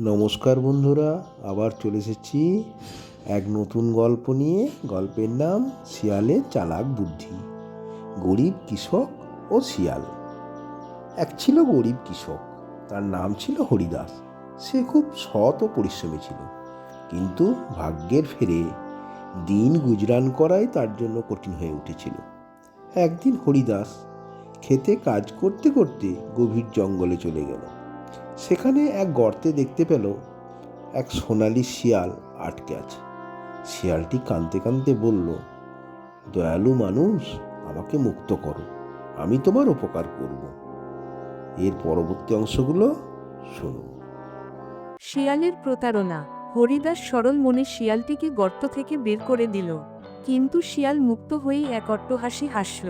নমস্কার বন্ধুরা, আবার চলে এসেছি এক নতুন গল্প নিয়ে। গল্পের নাম শিয়ালের চালাক বুদ্ধি। গরিব কৃষক ও শিয়াল। এক ছিল গরিব কৃষক, তার নাম ছিল হরিদাস। সে খুব সৎ ও পরিশ্রমী ছিল। কিন্তু ভাগ্যের ফেরে দিন গুজরান করাই তার জন্য কঠিন হয়ে উঠেছিল। একদিন হরিদাস খেতে কাজ করতে করতে গভীর জঙ্গলে চলে গেল। সেখানে এক গর্তে দেখতে পেল এক সোনালি শিয়াল আটকে আছে। শিয়ালটি কাঁদতে কাঁদতে বলল, দয়ালু মানুষ, আমাকে মুক্ত করো, আমি তোমার উপকার করব। এর পরবর্তী অংশগুলো শুনুন। শিয়ালের প্রতারণা। হরিদাস সরল মনে শিয়ালটিকে গর্ত থেকে বের করে দিল, কিন্তু শিয়াল মুক্ত হয়েই এক অট্টহাসি হাসল।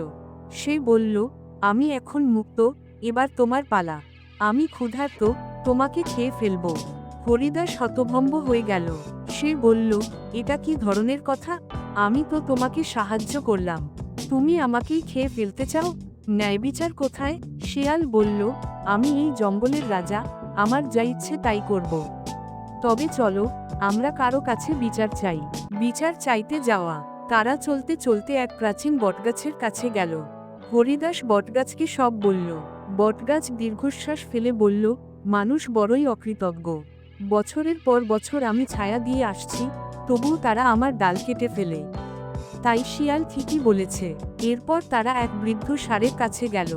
সে বলল, আমি এখন মুক্ত, এবার তোমার পালা। আমি ক্ষুধার্ত, তোমাকে খেয়ে ফেলব। হরিদাস হতভম্ব হয়ে গেল। সে বলল, এটা কি ধরনের কথা? আমি তো তোমাকে সাহায্য করলাম। তুমি আমাকেই খেয়ে ফেলতে চাও? ন্যায় বিচার কোথায়? শিয়াল বলল, আমি এই জঙ্গলের রাজা, আমার যা ইচ্ছে তাই করব। তবে চলো, আমরা কারও কাছে বিচার চাই। বিচার চাইতে যাওয়া। তারা চলতে চলতে এক প্রাচীন বটগাছের কাছে গেল। হরিদাস বটগাছকে সব বলল বটগাছ দীর্ঘশ্বাস ফেলে বলল, মানুষ বড়ই অকৃতজ্ঞ। বছরের পর বছর আমি ছায়া দিয়ে আসছি, তবুও তারা আমার ডাল কেটে ফেলে তাই শিয়াল ঠিকই বলেছে। এরপর তারা এক বৃদ্ধ সারের কাছে গেল।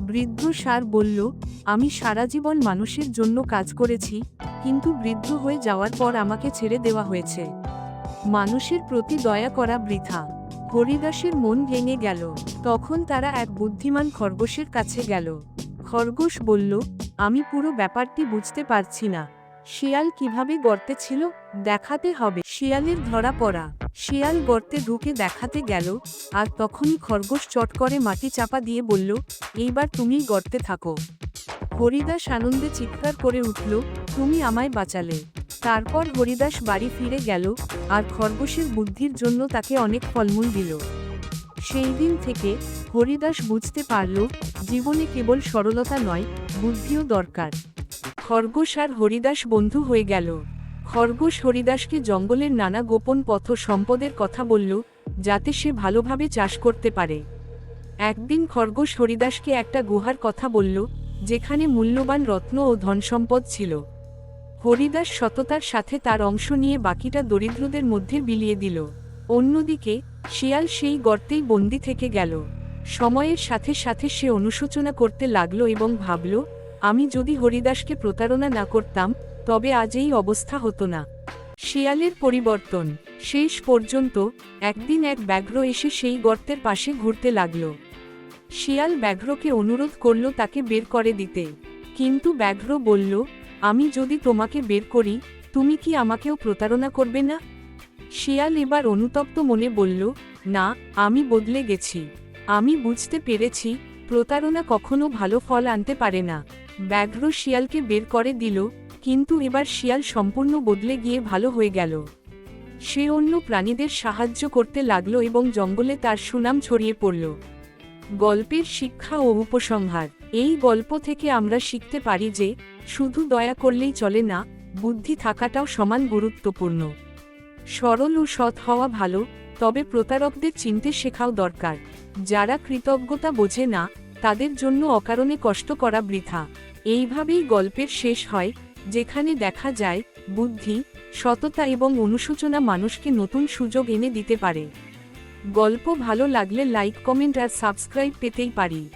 বৃদ্ধ সার বলল, আমি সারা জীবন মানুষের জন্য কাজ করেছি, কিন্তু বৃদ্ধ হয়ে যাওয়ার পর আমাকে ছেড়ে দেওয়া হয়েছে। মানুষের প্রতি দয়া করা বৃথা। হরিদাসের মন ভেঙে গেল। তখন তারা এক বুদ্ধিমান খরগোশের কাছে গেল। খরগোশ বলল, আমি পুরো ব্যাপারটি বুঝতে পারছি না। শিয়াল কীভাবে গর্তে ছিল, দেখাতে হবে। শিয়ালের ধরা পড়া। শিয়াল গর্তে ঢুকে দেখাতে গেল, আর তখনই খরগোশ চট করে মাটি চাপা দিয়ে বলল, এইবার তুমি গর্তে থাকো। হরিদাস আনন্দে চিৎকার করে উঠল, তুমি আমায় বাঁচালে। তারপর হরিদাস বাড়ি ফিরে গেল, আর খরগোশের বুদ্ধির জন্য তাকে অনেক ফলমূল দিল। সেই দিন থেকে হরিদাস বুঝতে পারল, জীবনে কেবল সরলতা নয়, বুদ্ধিও দরকার। খরগোশ আর হরিদাস বন্ধু হয়ে গেল। খরগোশ হরিদাসকে জঙ্গলের নানা গোপন পথ সম্পদের কথা বলল, যাতে সে ভালোভাবে চাষ করতে পারে। একদিন খরগোশ হরিদাসকে একটা গুহার কথা বলল, যেখানে মূল্যবান রত্ন ও ধনসম্পদ ছিল। হরিদাস সততার সাথে তার অংশ নিয়ে বাকিটা দরিদ্রদের মধ্যে বিলিয়ে দিল। অন্যদিকে, শিয়াল সেই গর্তেই বন্দি থেকে গেল। সময়ের সাথে সাথে সে অনুশোচনা করতে লাগল এবং ভাবল, আমি যদি হরিদাসকে প্রতারণা না করতাম, তবে আজ এই অবস্থা হতো না। শিয়ালের পরিবর্তন। শেষ পর্যন্ত, একদিন এক ব্যাঘ্র এসে সেই গর্তের পাশে ঘুরতে লাগল। শিয়াল ব্যাঘ্রকে অনুরোধ করল তাকে বের করে দিতে। কিন্তু ব্যাঘ্র বলল আমি যদি তোমাকে বের করি, তুমি কি আমাকেও প্রতারণা করবে না? শিয়াল এবার অনুতপ্ত মনে বলল, না, আমি বদলে গেছি। আমি বুঝতে পেরেছি, প্রতারণা কখনো ভালো ফল আনতে পারে না। ব্যাঘ্র শিয়ালকে বের করে দিল, কিন্তু এবার শিয়াল সম্পূর্ণ বদলে গিয়ে ভালো হয়ে গেল। সে অন্য প্রাণীদের সাহায্য করতে লাগল এবং জঙ্গলে তার সুনাম ছড়িয়ে পড়ল। গল্পের শিক্ষা ও উপসংহার। এই গল্প থেকে আমরা শিখতে পারি যে, শুধু দয়া করলেই চলে না, বুদ্ধি থাকাটাও সমান গুরুত্বপূর্ণ। সরল ও সৎ হওয়া ভালো, তবে প্রতারকদের চিনতে শেখাও দরকার। যারা কৃতজ্ঞতা বোঝে না, তাদের জন্য অকারণে কষ্ট করা বৃথা। এইভাবেই গল্পের শেষ হয়, যেখানে দেখা যায়, বুদ্ধি, সততা এবং অনুশোচনা মানুষকে নতুন সুযোগ এনে দিতে পারে। গল্প ভালো লাগলে লাইক কমেন্ট আর সাবস্ক্রাইব পেতেই পারি।